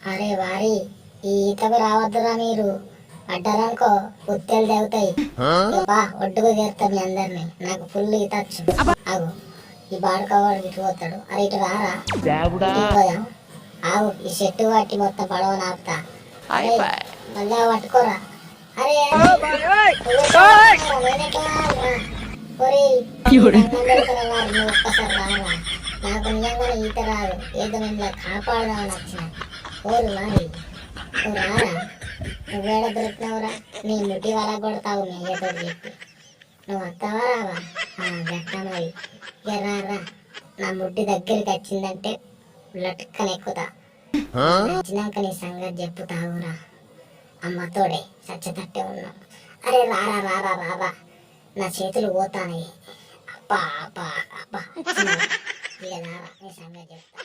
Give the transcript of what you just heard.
అరే వారి ఈ ఈతకు రావద్దురా మీరు. పడ్డారనుకో ఉత్తెలు తెగుతాయి. బా ఒడ్డుకు చేరుతాం మీ అందరిని. నాకు ఫుల్ ఈత వచ్చు ఆగు. ఈ బాడుకోవాడు ఇటు పోతాడు అరే ఇటు రారా? పోదాం? ఆగు ఈ చెట్టు పట్టి మొత్తం పడవ నాపుతా. మళ్ళా పట్టుకోరా. అరే! నాకు నిజంగానే ఈత రాదు. ఏదో మిమ్మల్ని కాపాడదామని వచ్చిన. ఓరు వారి నువ్వు రారా నువ్వేడ దొరికినావురా. నీ ముడ్డి వల కొడతావు మీ అయ్యతో చెప్పి. నువ్వు వస్తావా రావా? గట్టమోయి ఇక రారా నా ముడ్డి దగ్గరికి వచ్చిందంటే లటుక్కని ఎక్కుతా వచ్చినాక నీ సంగతి చెప్పుతావురా. అమ్మతోడే సచ్చతట్టే ఉన్నాం. అరే రారా రారా రారా నా చేతులు పోతాయి అబ్బా అబ్బా అబ్బా? ఇక రారా నీ సంగతి చెప్తా.